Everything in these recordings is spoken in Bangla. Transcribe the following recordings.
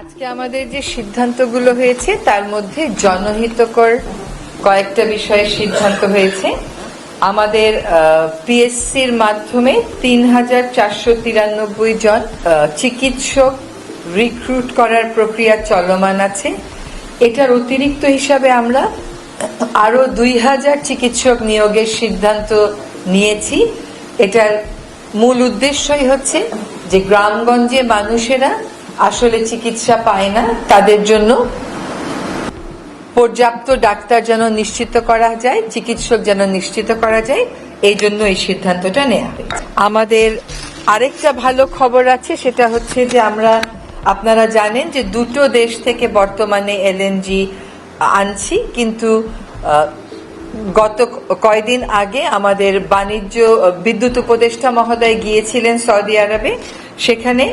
আজকে আমাদের যে সিদ্ধান্তগুলো হয়েছে, তার মধ্যে জনহিতকর কয়েকটা বিষয়ে সিদ্ধান্ত হয়েছে। আমাদের পিএসসির মাধ্যমে তিন হাজার চারশো তিরানব্বই জন চিকিৎসক রিক্রুট করার প্রক্রিয়া চলমান আছে। এটার অতিরিক্ত হিসাবে আমরা আরও দুই হাজার চিকিৎসক নিয়োগের সিদ্ধান্ত নিয়েছি। এটার মূল উদ্দেশ্যই হচ্ছে যে গ্রামগঞ্জে মানুষেরা আসলে চিকিৎসা পায় না, তাদের জন্য পর্যাপ্ত ডাক্তার যেন নিশ্চিত করা যায়, চিকিৎসক যেন নিশ্চিত করা যায়, এই জন্য এই সিদ্ধান্তটা নেওয়া আমাদের আরেকটা ভালো খবর আছে, সেটা হচ্ছে যে আমরা, আপনারা জানেন যে দুটো দেশ থেকে বর্তমানে এলএনজি আনছি, কিন্তু গত কয়দিন আগে আমাদের বাণিজ্য বিদ্যুৎ উপদেষ্টা মহোদয় গিয়েছিলেন সৌদি আরবে, সেখানে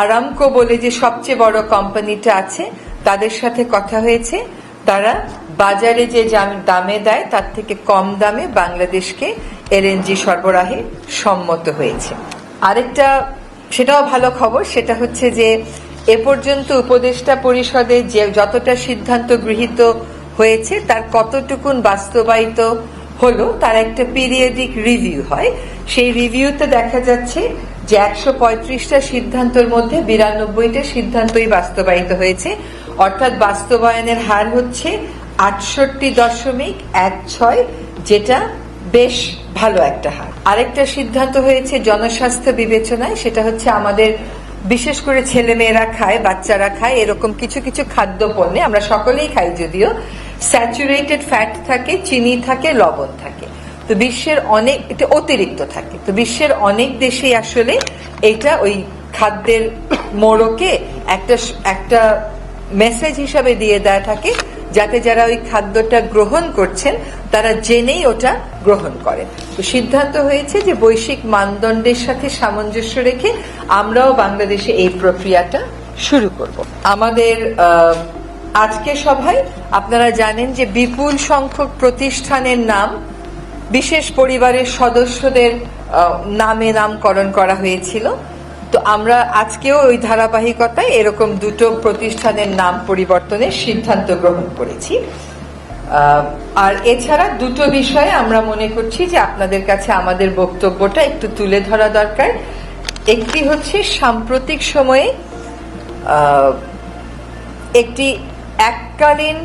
আরামকো বলে যে সবচেয়ে বড় কোম্পানিটা আছে, তাদের সাথে কথা হয়েছে। তারা বাজারে যে দামে দেয়, তার থেকে কম দামে বাংলাদেশকে এলএনজি সরবরাহে সম্মত হয়েছে। আরেকটা, সেটাও ভালো খবর, সেটা হচ্ছে যে এ পর্যন্ত উপদেষ্টা পরিষদে যে যতটা সিদ্ধান্ত গৃহীত হয়েছে, তার কতটুকুন বাস্তবায়িত হলো, তার একটা পিরিয়ডিক রিভিউ হয়। সেই রিভিউতে দেখা যাচ্ছে যে একশো পঁয়ত্রিশটা সিদ্ধান্তের মধ্যে বিরানব্বইটা সিদ্ধান্তই বাস্তবায়িত হয়েছে। অর্থাৎ বাস্তবায়নের হার হচ্ছে আটষট্টি দশমিক এক ছয়, যেটা বেশ ভালো একটা হার। আরেকটা সিদ্ধান্ত হয়েছে জনস্বাস্থ্য বিবেচনায়, সেটা হচ্ছে আমাদের বিশেষ করে ছেলে মেয়েরা খায়, বাচ্চারা খায়, এরকম কিছু কিছু খাদ্য পণ্যে আমরা সকলেই খাই, যদিও স্যাচুরেটেড ফ্যাট থাকে, চিনি থাকে, লবণ থাকে। তো বিশ্বের অনেক এটা অতিরিক্ত থাকে। তো বিশ্বের অনেক দেশেই আসলে এটা ওই খাদ্যের মোড়কে একটা একটা মেসেজ হিসাবে দিয়ে দেওয়া থাকে, যাতে যারা ওই খাদ্যটা গ্রহণ করছেন, তারা জেনেই ওটা গ্রহণ করেন। তো সিদ্ধান্ত হয়েছে যে বৈশ্বিক মানদণ্ডের সাথে সামঞ্জস্য রেখে আমরাও বাংলাদেশে এই প্রক্রিয়াটা শুরু করব। আমাদের আজকে সভায় আপনারা জানেন যে বিপুল সংখ্যক প্রতিষ্ঠানের নাম বিশেষ পরিবারের সদস্যদের নামে নামকরণ করা হয়েছিল। তো আমরা আজকেও ওই ধারাবাহিকতায় এরকম দুটো প্রতিষ্ঠানের নাম পরিবর্তনের সিদ্ধান্ত গ্রহণ করেছি। আর এছাড়া দুটো বিষয়ে আমরা মনে করছি যে আপনাদের কাছে আমাদের বক্তব্যটা একটু তুলে ধরা দরকার। একটি হচ্ছে সাম্প্রতিক সময়ে একটি এককালীন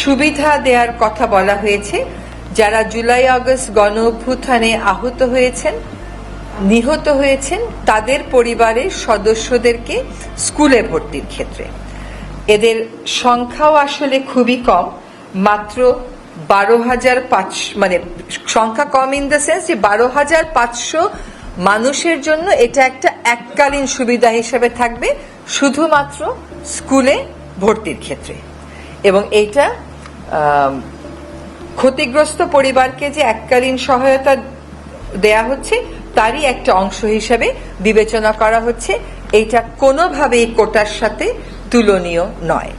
সুবিধা দেওয়ার কথা বলা হয়েছে। যারা জুলাই আগস্ট গণ অভ্যুত্থানে আহত হয়েছেন নিহত হয়েছেন তাদের পরিবারের সদস্যদেরকে স্কুলে ভর্তির ক্ষেত্রে। এদের সংখ্যাও আসলে খুবই কম মাত্র বারো হাজার পাঁচশো মানে সংখ্যা কম ইন দ্য সেন্স যে বারো হাজার পাঁচশো মানুষের জন্য এটা একটা এককালীন সুবিধা হিসেবে থাকবে শুধুমাত্র স্কুলে ভর্তির ক্ষেত্রে। এবং আম, ক্ষতিগ্রস্ত পরিবারকে যে এককালীন সহায়তা দেয়া হচ্ছে, তারই একটা অংশ হিসেবে বিবেচনা করা হচ্ছে। এইটা কোনোভাবেই কোটার সাথে তুলনীয় নয়।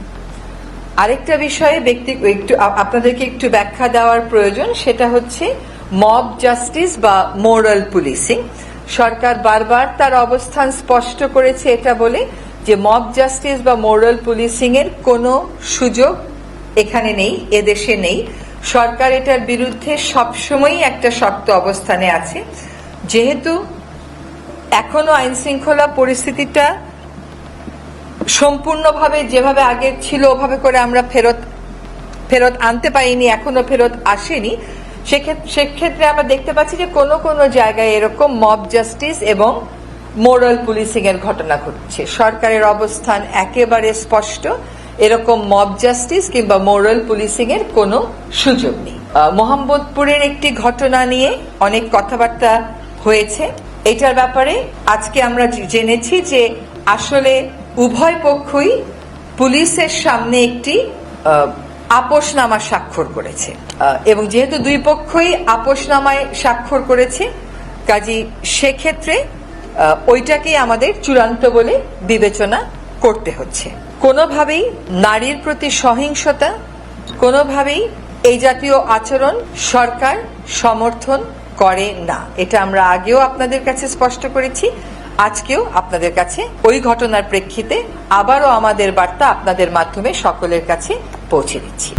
আরেকটা বিষয়ে ব্যক্তি, একটু আপনাদেরকে একটু ব্যাখ্যা দেওয়ার প্রয়োজন, সেটা হচ্ছে মব জাস্টিস বা মোরাল পুলিশিং সরকার বারবার তার অবস্থান স্পষ্ট করেছে এটা বলে যে মব জাস্টিস বা মোরাল পুলিশিং এর কোনো সুযোগ এখানে নেই, এদেশে নেই। সরকার এটার বিরুদ্ধে সবসময়ই একটা শক্ত অবস্থানে আছে। যেহেতু এখনও আইন শৃঙ্খলা পরিস্থিতিটা সম্পূর্ণভাবে যেভাবে আগে ছিল, ওভাবে করে আমরা ফেরত ফেরত আনতে পারিনি, এখনও ফেরত আসেনি। সেক্ষেত্রে আমরা দেখতে পাচ্ছি যে কোনো কোনো জায়গায় এরকম মব জাস্টিস এবং মোরাল পুলিশিং এর ঘটনা ঘটছে। সরকারের অবস্থান একেবারে স্পষ্ট। এরকম মব জাস্টিস কিংবা মোরাল পুলিশিং এর কোনো সুযোগ নেই। মোহাম্মদপুরের একটি ঘটনা নিয়ে অনেক কথাবার্তা হয়েছে। এটার ব্যাপারে আজকে আমরা জেনেছি যে আসলে উভয় পক্ষই পুলিশের সামনে একটি আপোষনামা স্বাক্ষর করেছে। এবং যেহেতু দুই পক্ষই আপোষনামায় স্বাক্ষর করেছে, কাজী সেক্ষেত্রে ওইটাকেই আমাদের চূড়ান্ত বলে বিবেচনা করতে হচ্ছে। কোনোভাবেই নারীর প্রতি সহিংসতা, কোনোভাবেই এই জাতীয় আচরণ সরকার সমর্থন করে না। এটা আমরা আগেও আপনাদের কাছে স্পষ্ট করেছি, আজকেও আপনাদের কাছে ওই ঘটনার প্রেক্ষিতে আবারও আমাদের বার্তা আপনাদের মাধ্যমে সকলের কাছে পৌঁছে দিচ্ছি।